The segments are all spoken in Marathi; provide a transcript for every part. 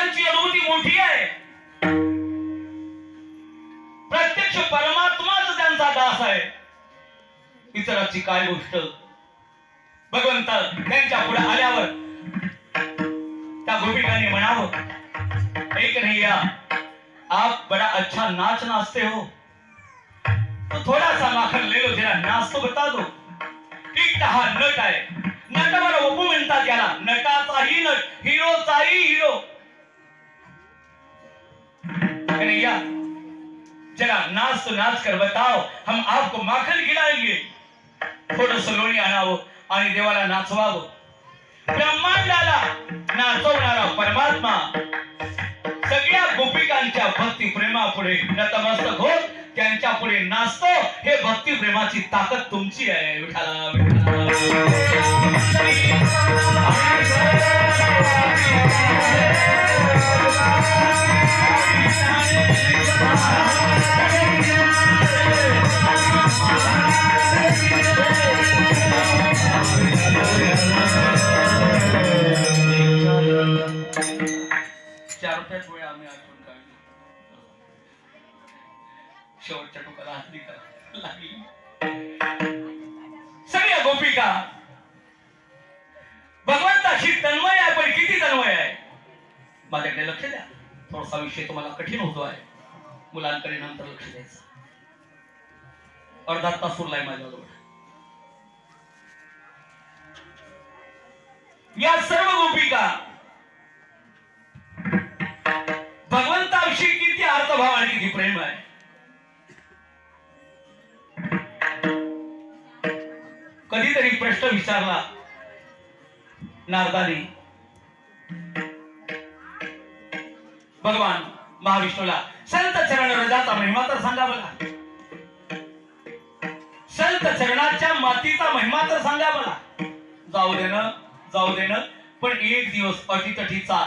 त्यांची अनुभूती मोठी आहे. प्रत्यक्ष परमात्माच त्यांचा दास आहे. इतराची काय गोष्ट? भगवंत त्यांच्या पुढे आल्यावर त्या गोपिकाने म्हणावं एक नैया आप बड़ा अच्छा नाच नाचते हो. तो थोड़ा सा माखन ले लो जरा नाच तो बता दो. ठीक हा नट आहे. नट बरं ओपू म्हणतात याला नटाचाही नट हिरोचाही हिरो. कन्हैया जरा नाच तो नाच कर बताओ हम आपको माखन खिलाएंगे थोडं लोणी आणावं आणि देवाला नाचवावं ब्रह्मांडाला नाचवणारा परमात्मा सगळ्या गोपिकांच्या भक्ती प्रेमापुढे नतमस्तक होत त्यांच्या पुढे नाचतो हे भक्ती प्रेमाची ताकद तुमची आहे विठाला विठाला. चार पाच वेळा आम्ही आठवण काढली. शेवटच्या टोकाला हातली का लागली. सगळ्या गोपिका. भगवंताशी तन्मय आहे पण किती तन्मय आहे? माझ्याकडे लक्ष द्या. थोडासा विषय तुम्हाला कठीण होतो आहे मुलांकडे नंतर लक्ष द्यायचं. अर्धा तास उरलाय माझ्याजवळ. या सर्व गोपिका भगवंताविषयी किती अर्थभाव आणि किती प्रेम आहे. कधीतरी प्रश्न विचारला नारदाने भगवान महाविष्णूला. संत चरण रजाचा महिमा तर सांगा बघा संत चरणाच्या मातीचा महिमा तर सांगा मला जाऊ देणं जाऊ देणं पण एक दिवस अटीतटीचा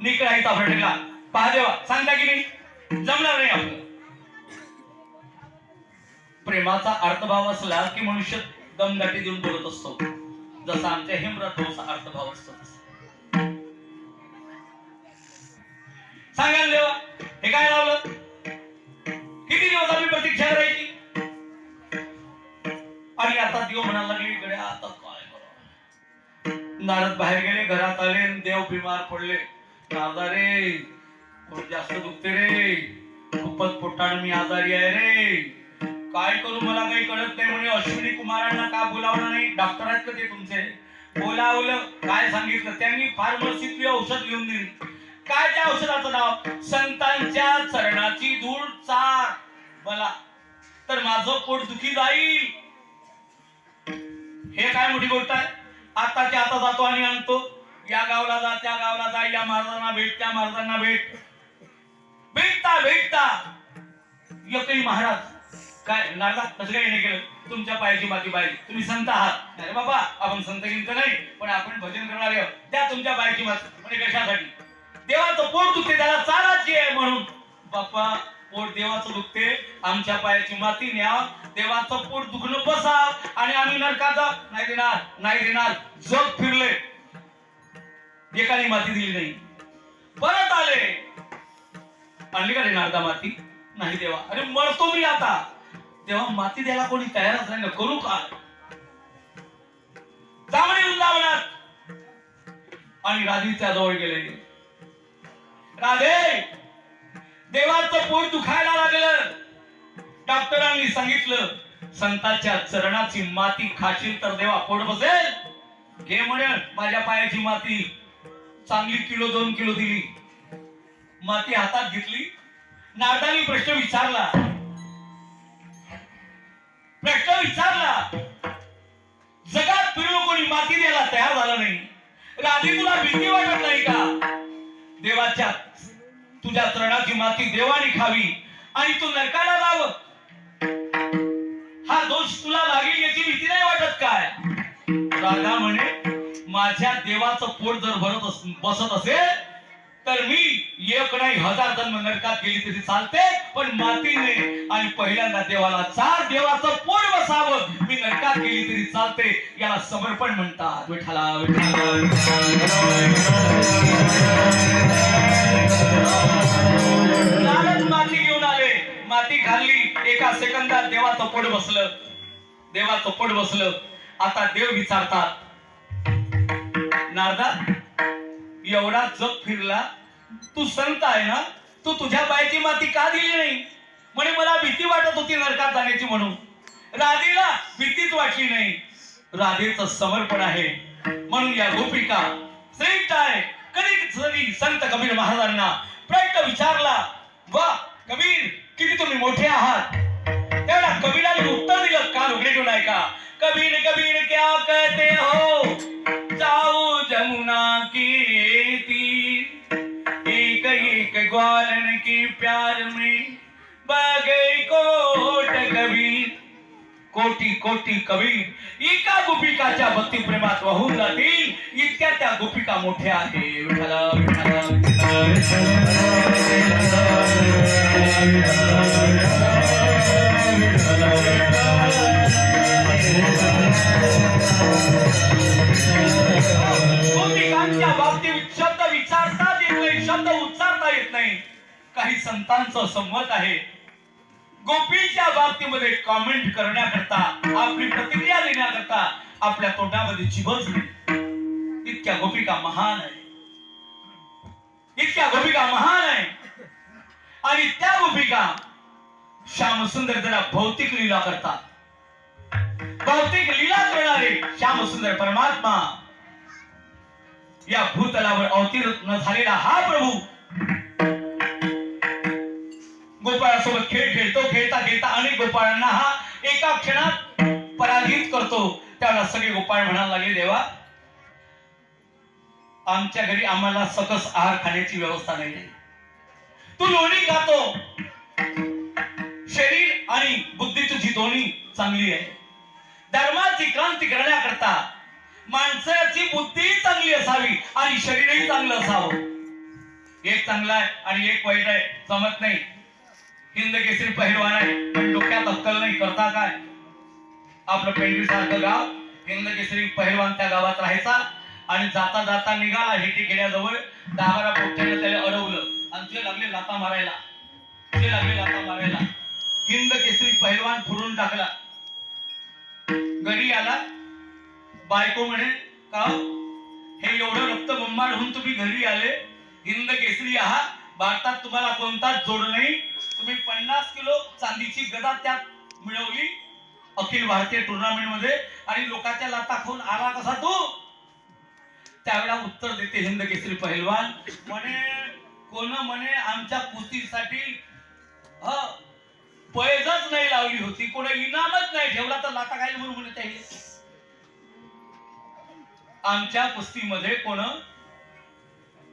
निकळायचा भटकला पहा देवा सांगता की नाही? जमणार नाही आपलं. प्रेमाचा अर्थभाव असला की मनुष्य दमदाटी देऊन बोलत असतो. जसा आमच्या हिमरथोचा अर्थभाव असतो सांगायला देवा हे काय लावलं? किती दिवस आम्ही प्रतीक्षा करायची? आणि आता देव म्हणायला लागले इकडे आता काय नारद बाहेर गेले घरात आले देव बिमार पडले. नारदा रे जास्त दुखते रे? खूपच पोटाने मी आजारी आहे रे. काय करू मला काही कळत नाही म्हणे. अश्विनी कुमारांना का बोलावलं नाही? डॉक्टर आहेत का ते तुमचे? बोलावलं काय सांगितलं? त्यांनी फार्मसीतली औषध लिहून दिली. काय त्या औषधाचं नाव? संतांच्या चरणाची धूळ चार. मला तर माझं पोट दुखी जाईल. हे काय मोठी गोष्ट आहे? आताच्या आता जातो आणि आणतो. या गावला जा त्या गावला जा या महाराजांना भेट त्या महाराजांना भेट. भेटता भेटता. एकही महाराज. काय नारदा कसं काही नाही केलं. तुमच्या पायाची माती पाहिजे तुम्ही संत आहात. अरे बाबा आपण संत गिंत नाही पण आपण भजन करणारे आहोत. त्या तुमच्या पायाची माती म्हणजे कशासाठी? देवाचं पोट दुखते त्याला चालाची आहे म्हणून. बाप्पा पोट देवाचं दुखते. आमच्या पायाची माती न्या देवाचं पोट दुखणं बसा आणि आम्ही नरकाचा नाही देणार नाही देणार. जग फिरले एकाने माती दिली नाही. परत आले. आणली का रे नारदा माती? नाही देवा. अरे मरतो मी आता. तेव्हा माती द्यायला कोणी तयारच नाही. ना करू का? चांगली वृंदावनात आणि राधीच्या जवळ गेले. राधे देवाचं पोट दुखायला लागलं. डॉक्टरांनी सांगितलं संताच्या चरणाची माती खाशील तर देवा पोट बसेल. घे म्हणे माझ्या पायाची माती. चांगली किलो दोन किलो दिली. माती हातात घेतली. नारदानी प्रश्न विचारला. प्रश्न विचारला जगात फिरलो कोणी माती द्यायला तयार झाला नाही. राधी तुला भीती वाटत नाही का? देवाच्या तुझ्या चरणाची माती देवाने खावी आणि तू नरकाला जाव. हा दोष तुला लागेल याची भीती नाही वाटत काय? राधा म्हणे माझ्या देवाचं पोट जर भरत बसत असेल तर मी एक नाही हजार जन्म नरकात गेली तरी चालते पण मातीने आणि पहिल्यांदा देवाला चार देवाचं पोट बसावं. मी नरकात गेली तरी चालते याला समर्पण म्हणतात. विठाला विठाला, एका सेकंदात देवाचं पोट बसलं. देवाचं पोट बसलं. आता देव विचारतात नारदा एवढा जग फिरला. तू संत आहे ना? तू तुझ्या बायची माती का दिली नाही? म्हणे मला भीती वाटत होती नरकात जाण्याची म्हणून. राधेला भीतीच वाटली नाही. राधेच समर्पण आहे. म्हणून या गोपिका श्रेष्ठ आहे. कधी संत कबीर महाराजांना प्रश्न विचारला वा कबीर किती तुम्ही मोठे आहात? तेवढा कबीराने उत्तर दिलं काल उघडे घेऊन ऐका कबीर कबीर क्या कहते हो? जाओ जमुना की तीर एक एक ग्वालन की प्यार में बगई कोट कबीर कोटी कोटी कवी एका गोपिकाच्या भक्ती प्रेमात वाहून जातील. इतक्या त्या गोपिका मोठ्या आहे गोपिकांच्या बाबतीत शब्द विचारता येत नाही शब्द उच्चारता येत नाही. काही संतांचं संमत आहे. गोपीच्या बाबतीमध्ये कॉमेंट करण्याकरता आपली प्रतिक्रिया देण्याकरता आपल्या तोंडामध्ये चिबच नाही इतक्या गोपिका महान आहे. इतक्या गोपिका महान आहे. आणि त्या गोपिका श्यामसुंदर त्याला भौतिक लीला करतात. भौतिक लीला करणारे श्यामसुंदर परमात्मा या भूतलावर अवतीर्ण झालेला हा प्रभू गोपाळासोबत खेळ खेळतो खेळता खेळता अनेक गोपाळांना हा एका क्षणात पराजित करतो. त्यावेळेला सगळे गोपाळ म्हणायला लागले देवा आमच्या घरी आम्हाला सकस आहार खाण्याची व्यवस्था नाही तू लोणी खातो. शरीर आणि बुद्धी तुझी दोन्ही चांगली आहे. धर्माची क्रांती करण्याकरता माणसाची बुद्धी चांगली असावी आणि शरीरही चांगलं असावं. एक चांगला आहे आणि एक वाईट आहे जमत नाही. हिंद केसरी पहिलवान आहे पण डोक्यात अक्कल नाही करता काय? आपलं पेंढरी सारखं गाव हिंद केसरी पहिलवान त्या गावात राहायचा आणि जाता जाता निघाला हेटी घेण्याजवळ दहा पोट्याने त्याला अडवलं आणि ते लागले लाता मारायला. ते लागले लाता मारायला. हिंद केसरी पहिलवान फुरून टाकला. घरी आला. बायको म्हणे का हे एवढं रक्त बंबाड होऊन तुम्ही घरी आले. हिंद केसरी आहात. भारतात तुम्हाला कोणताच जोड नाही. तुम्ही पन्नास किलो चांदीची गदा त्यात मिळवली. अखिल भारतीय टुर्नामेंटमध्ये. आणि लोकांच्या लाता खाऊन आला कसा तू? त्यावेळेला उत्तर देते हिंद केसरी पहिलवान. म्हणे कोण म्हणे आमच्या कुस्तीसाठी ह पैजच नाही लावली होती. कोण इनामच नाही ठेवला तर लाता खायला म्हणून म्हणे आहे. आमच्या कुस्तीमध्ये कोण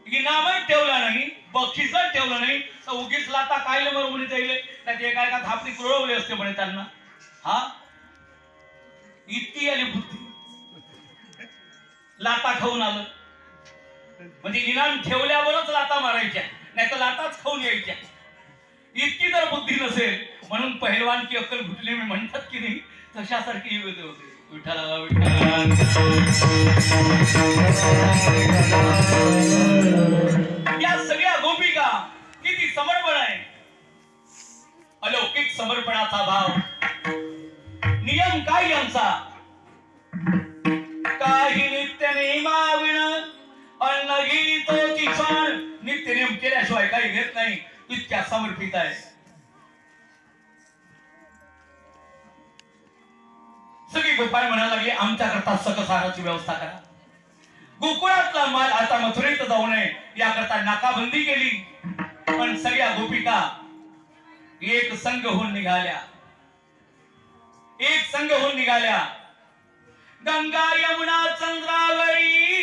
इनामही ठेवला नाही बक्षीसच ठेवलं नाही. तर उगीच लाता काय बरोबर म्हणे त्याले त्याचे एका एका थापडी कुरवले असते म्हणे त्यांना. हा? इतकी आली बुद्धी. लाता खाऊन आलं. म्हणजे इनाम ठेवल्यावरच लाता मारायच्या नाही तर लाताच खाऊन यायच्या. इतकी जर बुद्धी नसेल म्हणून पहिलवान की अक्कल घुटली मी म्हणतात की नाही तशासारखी युवती होते. या सगळ्या गोपिका किती समर्पण आहे अलौकिक समर्पणाचा भाव. नियम काय यांचा? काही नित्य नेमाविण अन्न गीतोची क्षण नित्य नियम केल्याशिवाय काही घेत नाही. इतक्या समर्पित आहे सगळी गोपाळ म्हणायला लागले आमच्याकरता सकसाराची व्यवस्था करा. गोकुळातला माल आता मथुरेत जाऊ नये याकरता नाकाबंदी केली. पण सगळ्या गोपिका एक संघ होऊन निघाल्या. एक संघ होऊन निघाल्या. गंगा यमुना चंद्रावरी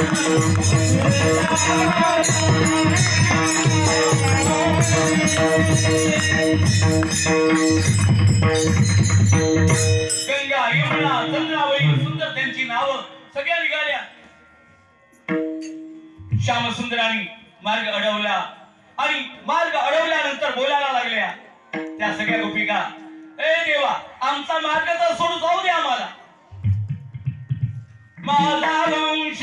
गंगा यमुना चंद्रावळी सुंदर त्यांची नावं सगळ्या निघाल्या मार्ग अडवला आणि मार्ग अडवल्यानंतर बोलायला लागल्या. त्या सगळ्या गोपिका ए देवा आमचा मार्ग तर सोडून जाऊ दे आम्हाला. माझा वंश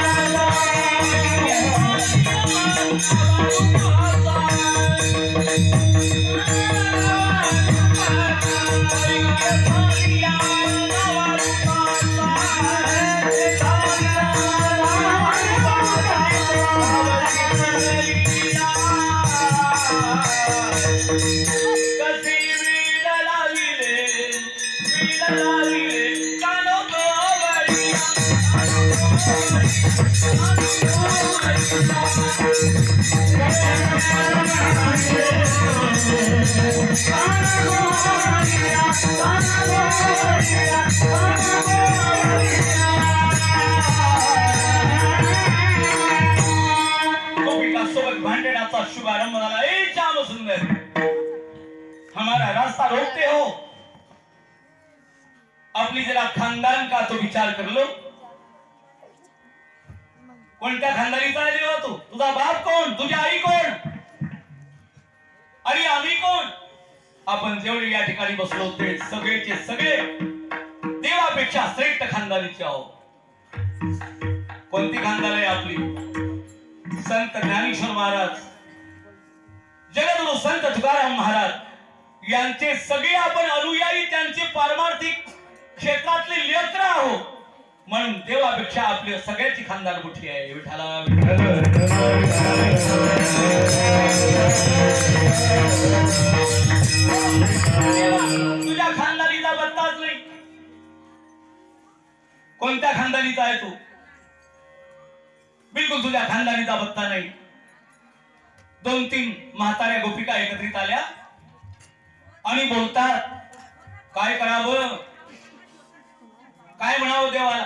भांडणाचा शुभारंभ झाला ए श्याम सुंदर हमारा रास्ता रोकते हो आपली जरा खानदान का तो विचार कर लो कोणत्या खानदानीचा आहे देवा तू? तुझा बाप कोण? तुझी आई कोण? आणि आम्ही कोण? आपण जेवढे या ठिकाणी बसलो होते सगळेचे सगळे देवापेक्षा श्रेष्ठ खानदानीचे आहोत. कोणती खानदान आहे आपली? संत ज्ञानेश्वर महाराज जगदगुरु संत तुकाराम महाराज यांचे सगळे आपण अनुयायी त्यांचे पारमार्थिक क्षेत्रातले लेत्र आहो. म्हणून देवापेक्षा आपली सगळ्याची खानदार मोठी आहे. विठाला विठ्ठला. तुझ्या खानदारीचा बत्ताच नाही. कोणत्या खानदारीचा आहे तू? बिलकुल तुझ्या खानदारीचा बत्ता नाही. दोन तीन म्हाताऱ्या गोपिका एकत्रित आल्या आणि बोलतात काय करावं? काय म्हणावं देवाला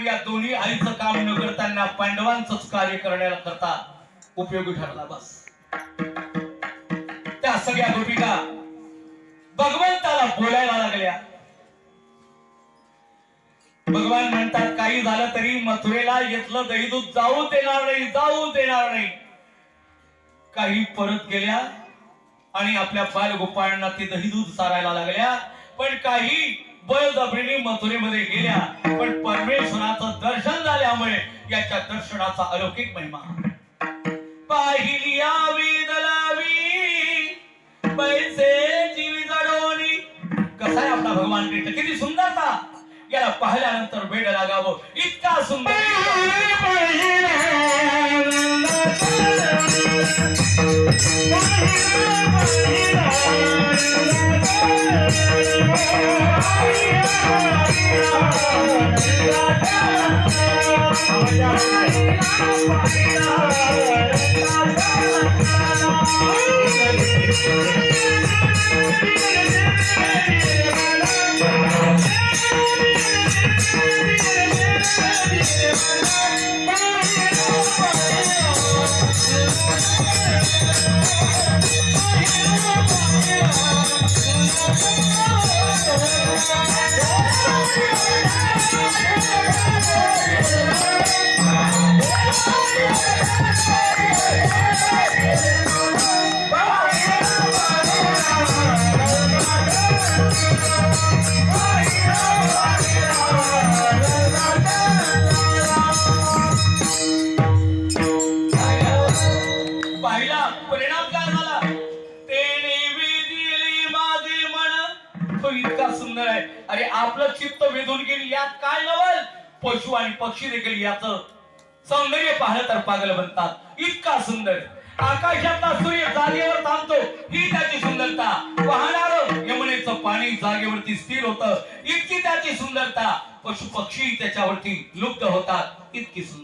पण या दोन्ही आईचं काम न करताना पांडवांचंच कार्य करण्याला करता उपयोगी ठरला बस. त्या सगळ्या गोपिका भगवंताला बोलायला लागल्या. भगवान म्हणतात काही झालं तरी मथुरेला घेतलं दही दूध जाऊ देणार नाही जाऊ देणार नाही. काही परत गेल्या आणि आपल्या बालगोपाळांना ते दही दूध चारायला लागल्या. पण काही बळजबरीने मथुरेमध्ये गेल्या पण परमेश्वराचं दर्शन झाल्यामुळे याच्या दर्शनाचा अलौकिक महिमा. पाहिली पैसे जीवी जडवणी कसा आहे आपला भगवान कृष्ण? किती सुंदरता याला पाहिल्यानंतर वेड लागावं. इतका सुंदर. पाहिला आणि पक्षी देखील याच सौंदर्य पाहिलं तर पागल बनतात. इतका सुंदर. आकाशातला सूर्य जागेवर थांबतो. ही त्याची सुंदरता. वाहणार यमुनेचं पाणी जागेवरती स्थिर होत. इतकी त्याची सुंदरता. पशु पक्षी त्याच्यावरती लुप्त होतात. इतकी सुंदर.